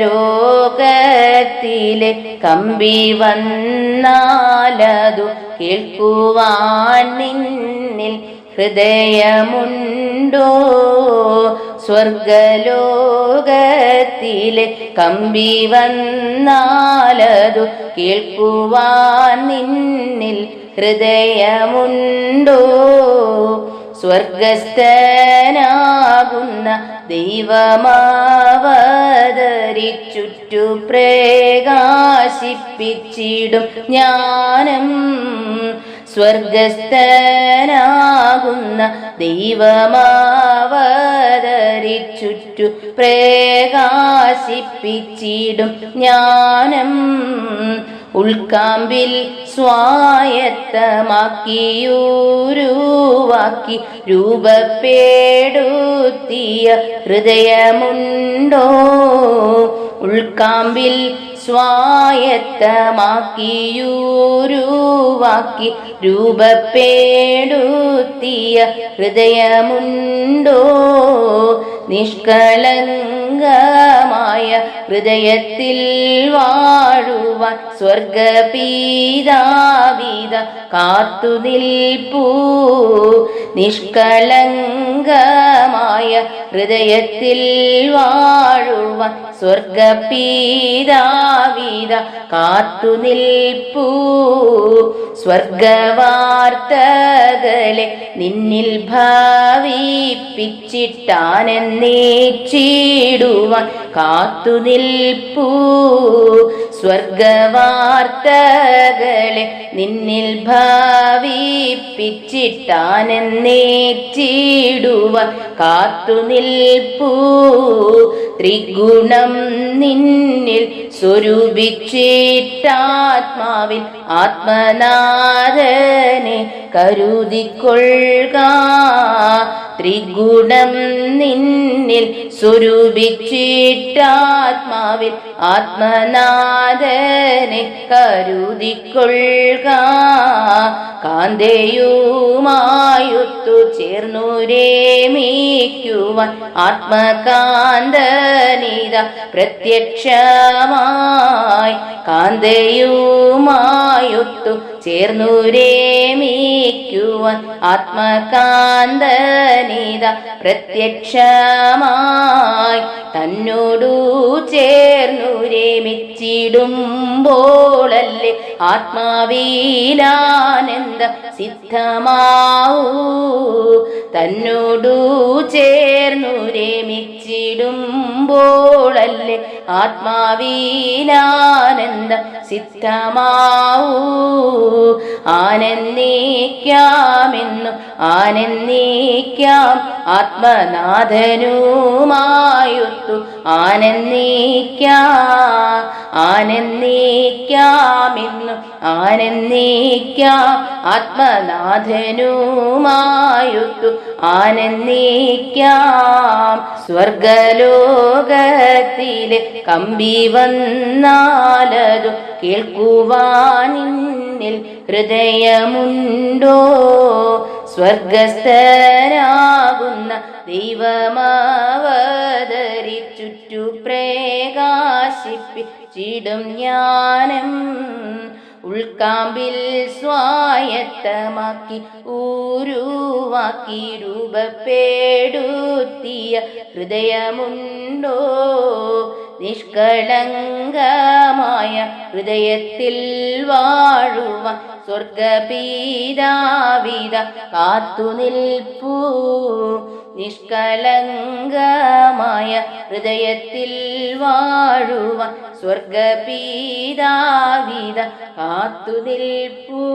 ലോകത്തിലെ കമ്പി വന്നാലതു കേൾക്കുവാൻ നിന്നിൽ ഹൃദയമുണ്ടോ? സ്വർഗലോകത്തിലെ കമ്പി വന്നാലതു കേൾക്കുവാൻ നിന്നിൽ ഹൃദയമുണ്ടോ? സ്വർഗസ്ഥനാകുന്ന ദൈവമാവതരിച്ചുറ്റു പ്രകാശിപ്പിച്ചിടും ജ്ഞാനം. സ്വർഗസ്ഥനാകുന്ന ദൈവമാവതരിച്ചുറ്റു പ്രകാശിപ്പിച്ചിടും ജ്ഞാനം. ഉൾക്കാമ്പിൽ സ്വായത്തമാക്കിയൂരുവാക്കി രൂപപ്പെടുത്തിയ ഹൃദയമുണ്ടോ? ഉൾക്കാമ്പിൽ സ്വായത്തമാക്കിയൂരുവാക്കി രൂപപ്പെടുത്തിയ ഹൃദയമുണ്ടോ? നിഷ്കളങ്കമായ ഹൃദയത്തിൽ വാഴുവാൻ സ്വർഗപീതാവിത കാത്തു നിൽപ്പൂ നിഷ്കളങ്കമായ ഹൃദയത്തിൽ വാഴുവാൻ സ്വർഗപീതാവിത കാത്തു നിൽപ്പൂ സ്വർഗവാർത്തകളെ നിന്നിൽ ഭാവിപ്പിച്ചിട്ടാനെന്നേച്ചിടുവാൻ കാത്തു നിൽപ്പൂ. സ്വർഗവാർത്തകളെ നിന്നിൽ ഭാവിപ്പിച്ചിട്ടാനെന്നേച്ചിടുവാൻ കാത്തു നിൽപ്പൂ. ത്രിഗുണം നിന്നിൽ സ്വരൂപിച്ചിട്ടാത്മാവിൽ ആത്മനാഥനെ കരുതിക്കൊള്ളുക. ത്രിഗുണം നിന്നിൽ സ്വരൂപിച്ചിട്ടാത്മാവിൽ ആത്മനാഥനെ കരുതിക്കൊള്ളുക. കാന്തയുമായൊത്തു ചേർന്നു രേമിക്കുവാൻ ആത്മകാന്തനിത പ്രത്യക്ഷമായി. കാന്തയുമായൊത്തു ചേർന്നു രേമിക്കുവാൻ ആത്മകാന്തനിത പ്രത്യക്ഷമായി തന്നോടു ചേർന്നുരേമിച്ചിടുമ്പോളല്ലേ ആത്മാവീലാനന്ദ സിദ്ധമാവൂ. തന്നോടു ചേർന്നു രമിച്ചിടുമ്പോളല്ലേ ആത്മാവിലാനന്ദ സിദ്ധമാവൂ. ആനന്ദിക്കാമെന്നു ആനന്ദിക്കാം. ആത്മനാഥനുമായൊത്തു ആനന്ദിക്കാം. ആനന്ദിക്കാമിന്നു ആനന്ദിക്കാം. ആത്മനാഥനുമായൊത്തു ആനന്ദിക്കാം. സ്വർഗലോകത്തിലെ കമ്പി വന്നാലതു കേൾക്കുവാനിന്നിൽ ഹൃദയമുണ്ടോ? സ്വർഗസ്ഥനാകുന്ന ദൈവമാവതരിച്ചുറ്റു പ്രകാശിപ്പിച്ചിടും ജ്ഞാനം. ഉൾക്കാമ്പിൽ സ്വായത്തമാക്കി ഊരുവാക്കി രൂപപ്പെടുത്തിയ ഹൃദയമുണ്ടോ നിഷ്കളങ്കമായ ഹൃദയത്തിൽ വാഴുവാൻ സ്വർഗപീതാവിത കാത്തു നിൽപ്പൂ. നിഷ്കളങ്കമായ ഹൃദയത്തിൽ വാഴുവാൻ സ്വർഗപീതാവിത കാത്തു നിൽപ്പൂ.